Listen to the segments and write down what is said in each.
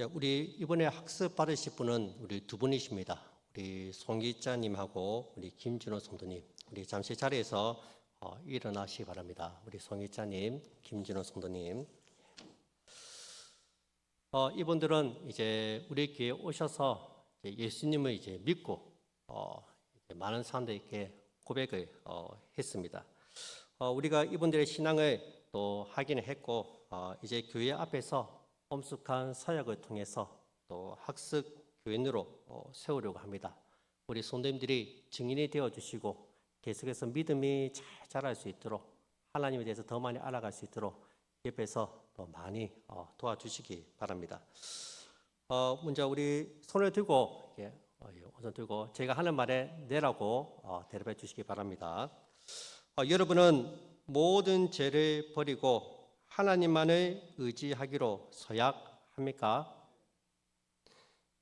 네, 우리 이번에 학습 받으실 분은 우리 두 분이십니다. 우리 송기자님하고 우리 김준호 성도님. 우리 잠시 자리에서 어, 일어나시기 바랍니다. 우리 송기자님, 김준호 성도님. 어, 이분들은 이제 우리 교회 오셔서 예수님을 이제 믿고 어, 이제 많은 사람들에게 고백을 어, 했습니다. 어, 우리가 이분들의 신앙을 또 확인을 했고 어, 이제 교회 앞에서 엄숙한 사역을 통해서 또 학습 교인으로 어, 세우려고 합니다. 우리 성도님들이 증인이 되어 주시고 계속해서 믿음이 잘 자랄 수 있도록 하나님에 대해서 더 많이 알아갈 수 있도록 옆에서 더 많이 어, 도와주시기 바랍니다. 어, 먼저 우리 손을 들고 예, 어, 예, 우선 들고 제가 하는 말에 내라고 어, 대답해 주시기 바랍니다. 어, 여러분은 모든 죄를 버리고 하나님만을 의지하기로 서약합니까?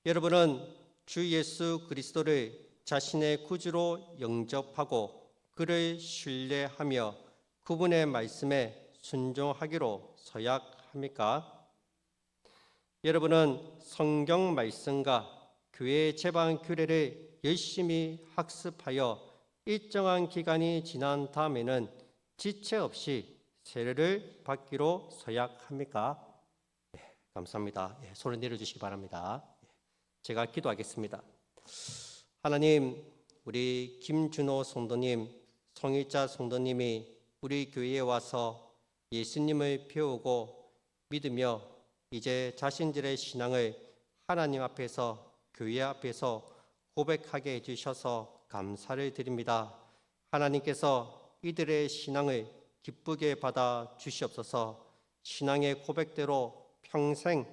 여러분은 주 예수 그리스도를 자신의 구주로 영접하고 그를 신뢰하며 그분의 말씀에 순종하기로 서약합니까? 여러분은 성경 말씀과 교회 제방 규례를 열심히 학습하여 일정한 기간이 지난 다음에는 지체 없이 세례를 받기로 서약합니까? 예, 감사합니다. 예, 손을 내려주시기 바랍니다. 예, 제가 기도하겠습니다. 하나님, 우리 김준호 성도님, 송일자 성도님이 우리 교회에 와서 예수님을 배우고 믿으며 이제 자신들의 신앙을 하나님 앞에서 교회 앞에서 고백하게 해주셔서 감사를 드립니다. 하나님께서 이들의 신앙을 기쁘게 받아 주시옵소서. 신앙의 고백대로 평생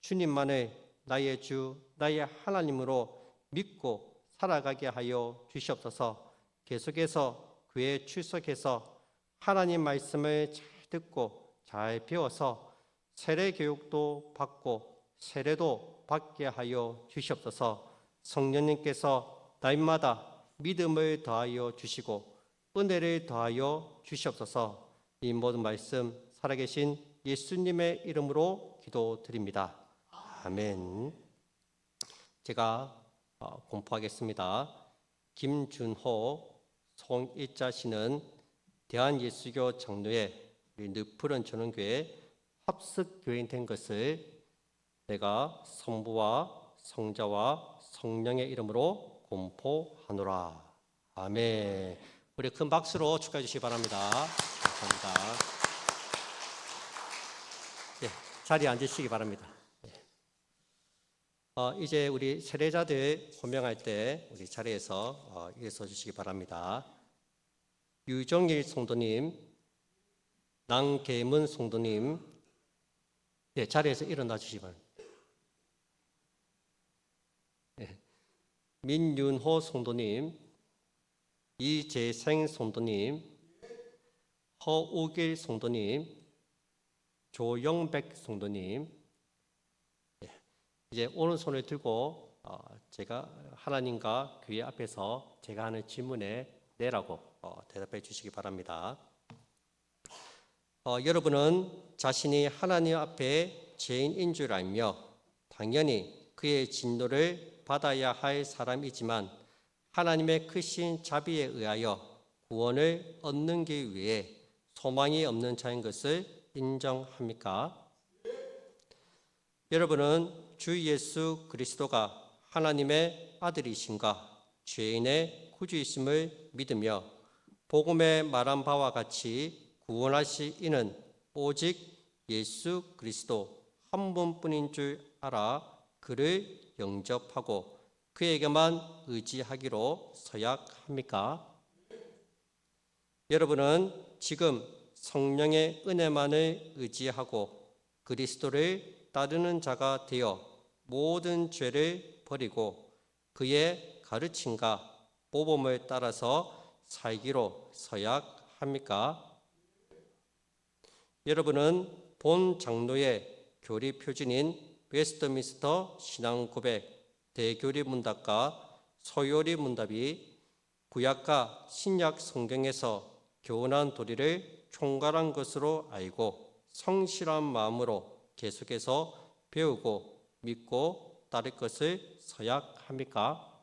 주님만을 나의 주, 나의 하나님으로 믿고 살아가게 하여 주시옵소서. 계속해서 교회에 출석해서 하나님 말씀을 잘 듣고 잘 배워서 세례 교육도 받고 세례도 받게 하여 주시옵소서. 성령님께서 날마다 믿음을 더하여 주시고 은혜를 더하여 주시옵소서 이 모든 말씀 살아계신 예수님의 이름으로 기도드립니다. 아멘. 제가 어, 공포하겠습니다. 김준호, 송일자 씨는 대한예수교 장로회 늪푸른 전원교회 합숙 교인 된 것을 내가 성부와 성자와 성령의 이름으로 공포하노라. 아멘. 우리 큰 박수로 축하해 주시기 바랍니다. 감사합니다. 예, 자리에 앉으시기 바랍니다. 예. 어, 이제 우리 세례자들 호명할 때 우리 자리에서 어, 일어서 주시기 바랍니다. 유정일 성도님, 낭계문 성도님, 예, 자리에서 일어나 주시기 바랍니다. 예. 민윤호 성도님, 이재생 성도님, 허우길 성도님, 조영백 성도님, 예, 이제 오른손을 들고 어, 제가 하나님과 교회 앞에서 제가 하는 질문에 내라고 어, 대답해 주시기 바랍니다. 어, 여러분은 자신이 하나님 앞에 죄인인 줄 알며 당연히 그의 진노를 받아야 할 사람이지만 하나님의 크신 자비에 의하여 구원을 얻는 길 위해 소망이 없는 자인 것을 인정합니까? 여러분은 주 예수 그리스도가 하나님의 아들이신가 죄인의 구주이심을 믿으며 복음에 말한 바와 같이 구원하시 이는 오직 예수 그리스도 한 분뿐인 줄 알아 그를 영접하고 그에게만 의지하기로 서약합니까? 여러분은 지금 성령의 은혜만을 의지하고 그리스도를 따르는 자가 되어 모든 죄를 버리고 그의 가르침과 모범을 따라서 살기로 서약합니까? 여러분은 본 장로의 교리 표준인 웨스트민스터 신앙 고백 대교리 문답과 소요리 문답이 구약과 신약 성경에서 교훈한 도리를 총괄한 것으로 알고 성실한 마음으로 계속해서 배우고 믿고 따를 것을 서약합니까?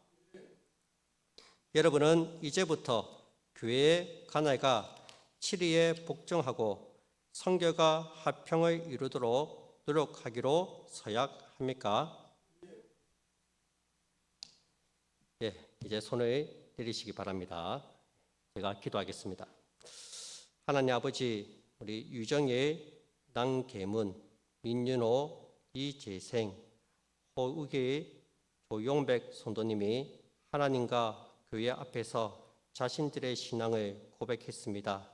여러분은 이제부터 교회의 가나가 7위에 복종하고 성결과 화평을 이루도록 노력하기로 서약합니까? 예, 이제 손을 내리시기 바랍니다. 제가 기도하겠습니다. 하나님 아버지, 우리 유정의 남계문, 민윤호, 이재생, 호우기, 조용백 성도님이 하나님과 교회 앞에서 자신들의 신앙을 고백했습니다.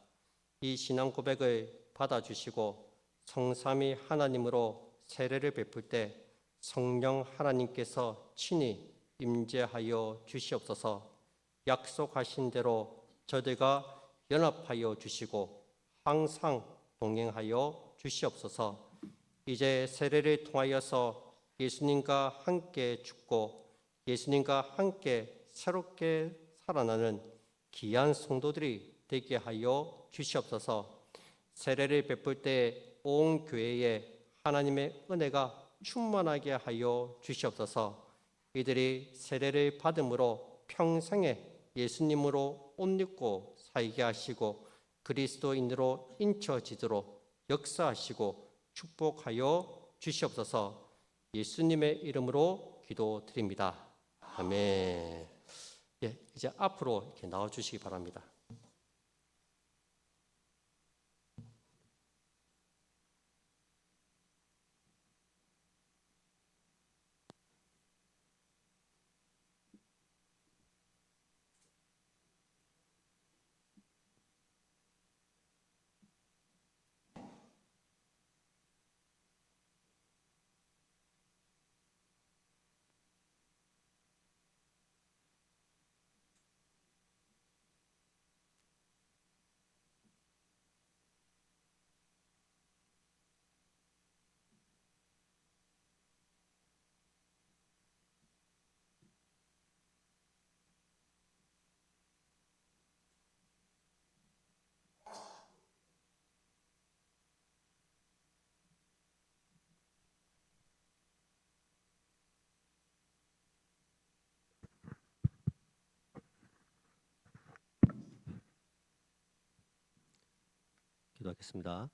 이 신앙 고백을 받아주시고 성삼위 하나님으로 세례를 베풀 때 성령 하나님께서 친히 임재하여 주시옵소서 약속하신 대로 저들과 연합하여 주시고 항상 동행하여 주시옵소서 이제 세례를 통하여서 예수님과 함께 죽고 예수님과 함께 새롭게 살아나는 귀한 성도들이 되게 하여 주시옵소서. 세례를 베풀 때 온 교회에 하나님의 은혜가 충만하게 하여 주시옵소서. 이들이 세례를 받음으로 평생에 예수님으로 옷 입고 살게 하시고 그리스도인으로 인쳐지도록 역사하시고 축복하여 주시옵소서. 예수님의 이름으로 기도드립니다. 아멘. 예, 이제 앞으로 이렇게 나와 주시기 바랍니다. 기도하겠습니다.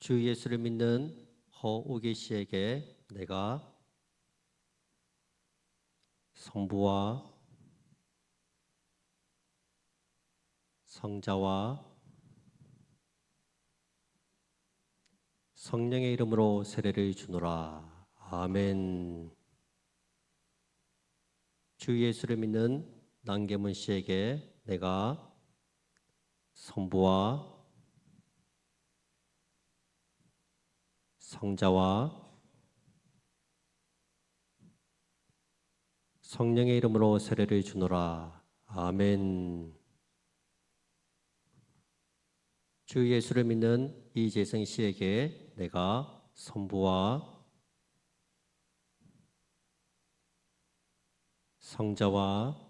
주 예수를 믿는 허우기 씨에게 내가 성부와 성자와 성령의 이름으로 세례를 주노라. 아멘. 주 예수를 믿는 남계문 씨에게 내가 성부와 성자와 성령의 이름으로 세례를 주노라. 아멘. 주 예수를 믿는 이재성 씨에게 내가 선부와 성자와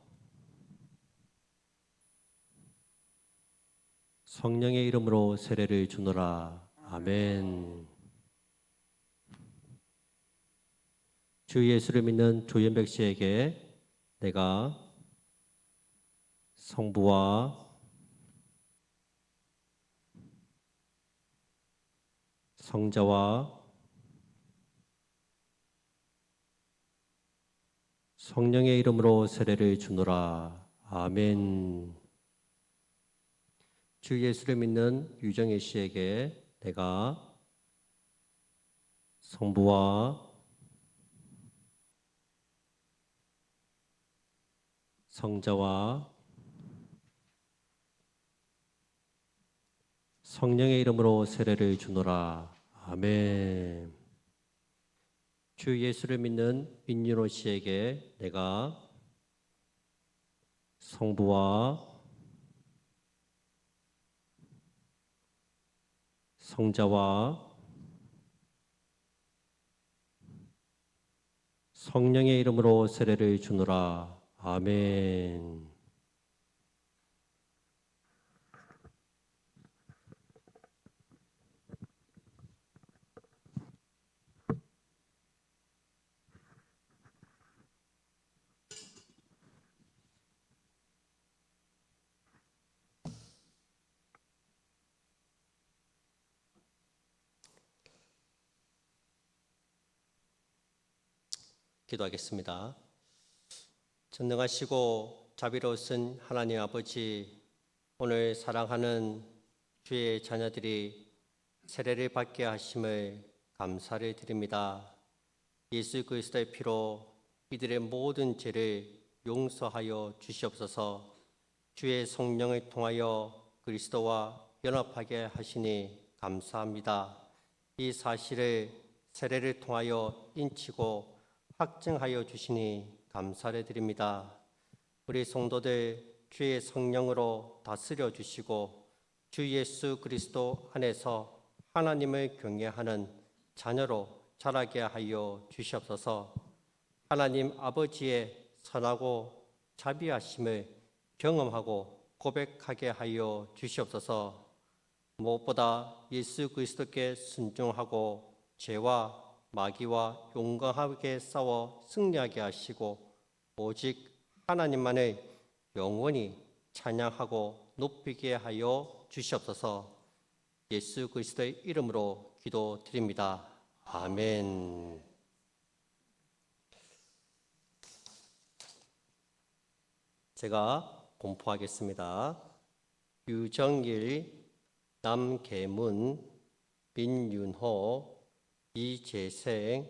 성령의 이름으로 세례를 주노라. 아멘. 주 예수를 믿는 조현백 씨에게 내가 성부와 성자와 성령의 이름으로 세례를 주노라. 아멘. 주 예수를 믿는 유정혜 씨에게 내가 성부와 성자와 성령의 이름으로 세례를 주노라. 아멘. 주 예수를 믿는 민윤호 씨에게 내가 성부와 성자와 성령의 이름으로 세례를 주노라. 아멘. 기도하겠습니다. 전능하시고 자비로우신 하나님 아버지, 오늘 사랑하는 주의 자녀들이 세례를 받게 하심을 감사를 드립니다. 예수 그리스도의 피로 이들의 모든 죄를 용서하여 주시옵소서. 주의 성령을 통하여 그리스도와 연합하게 하시니 감사합니다. 이 사실을 세례를 통하여 인치고 확증하여 주시니 감사를 드립니다. 우리 성도들 주의 성령으로 다스려 주시고 주 예수 그리스도 안에서 하나님을 경외하는 자녀로 자라게 하여 주시옵소서. 하나님 아버지의 선하고 자비하심을 경험하고 고백하게 하여 주시옵소서. 무엇보다 예수 그리스도께 순종하고 죄와 마귀와 용감하게 싸워 승리하게 하시고 오직 하나님만을 영원히 찬양하고 높이게 하여 주시옵소서. 예수 그리스도의 이름으로 기도드립니다. 아멘. 제가 공포하겠습니다. 유정일, 남계문, 민윤호, 이재생,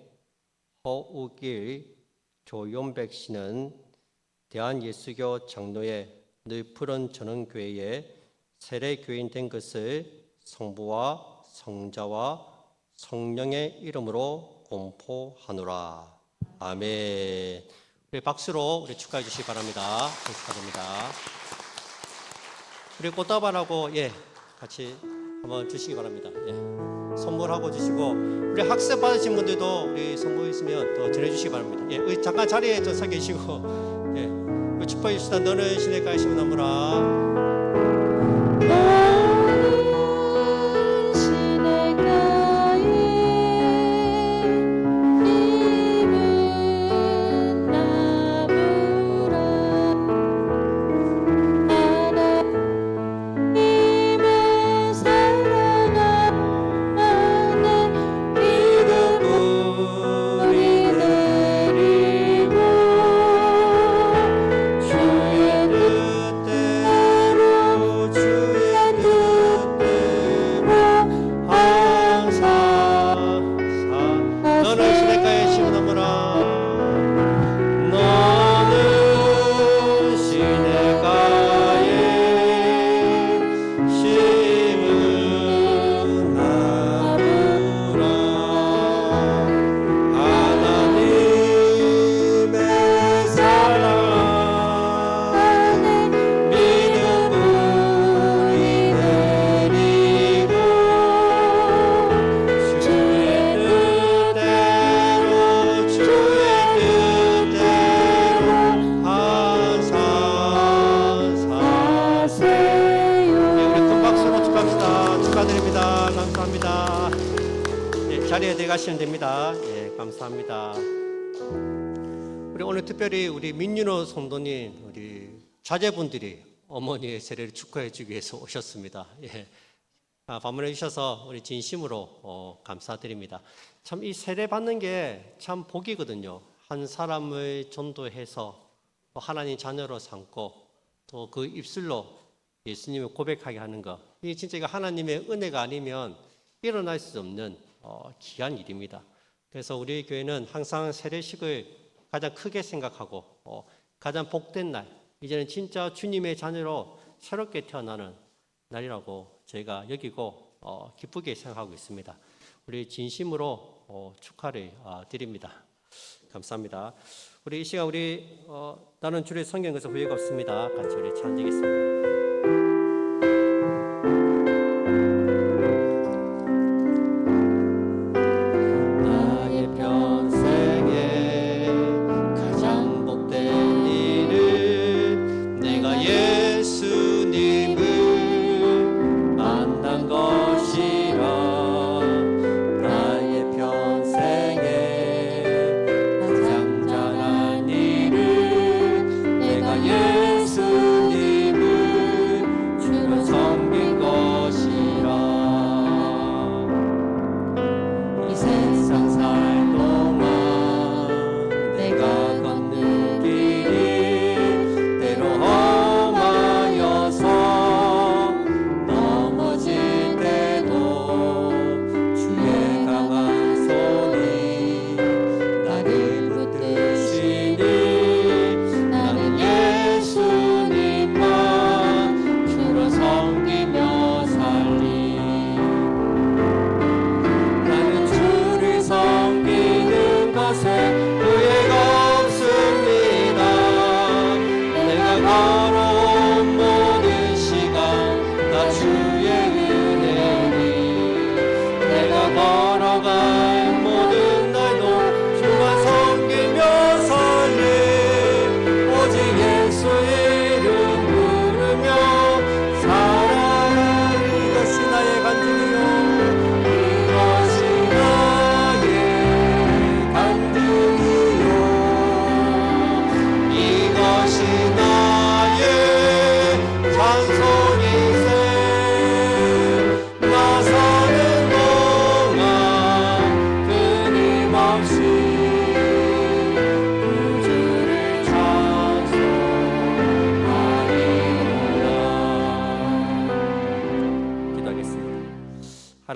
허우길, 조용백 씨는 대한예수교 장로회 늘푸른 전원교회에 세례교인 된 것을 성부와 성자와 성령의 이름으로 공포하노라. 아멘. 우리 박수로 우리 축하해 주시기 바랍니다. 축하드립니다. 우리 꽃다발하고 예 같이 한번 주시기 바랍니다. 예. 선물하고 주시고 우리 학습 받으신 분들도 우리 선물 있으면 더 전해주시기 바랍니다. 예, 잠깐 자리에 좀서 계시고 예, 우리 축복해 주시다 너는 시내가에 심나무라. 들어가시면 됩니다 예, 감사합니다 우리 오늘 특별히 우리 민윤호 성도님 우리 자제분들이 어머니의 세례를 축하해 주기 위해서 오셨습니다. 예. 아, 방문해 주셔서 우리 진심으로 어, 감사드립니다. 참 이 세례 받는 게 참 복이거든요. 한 사람을 전도해서 또 하나님 자녀로 삼고 또 그 입술로 예수님을 고백하게 하는 것. 이게 진짜 이거 하나님의 은혜가 아니면 일어날 수 없는 어, 귀한 일입니다. 그래서 우리 교회는 항상 세례식을 가장 크게 생각하고 어, 가장 복된 날, 이제는 진짜 주님의 자녀로 새롭게 태어나는 날이라고 저희가 여기고 어, 기쁘게 생각하고 있습니다. 우리 진심으로 어, 축하를 어, 드립니다. 감사합니다. 우리 이 시간 우리 어, 나는 주의 성경에서 후회가 없습니다. 같이 우리 찬양하겠습니다.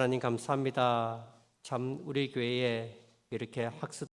하나님 감사합니다. 참 우리 교회에 이렇게 학습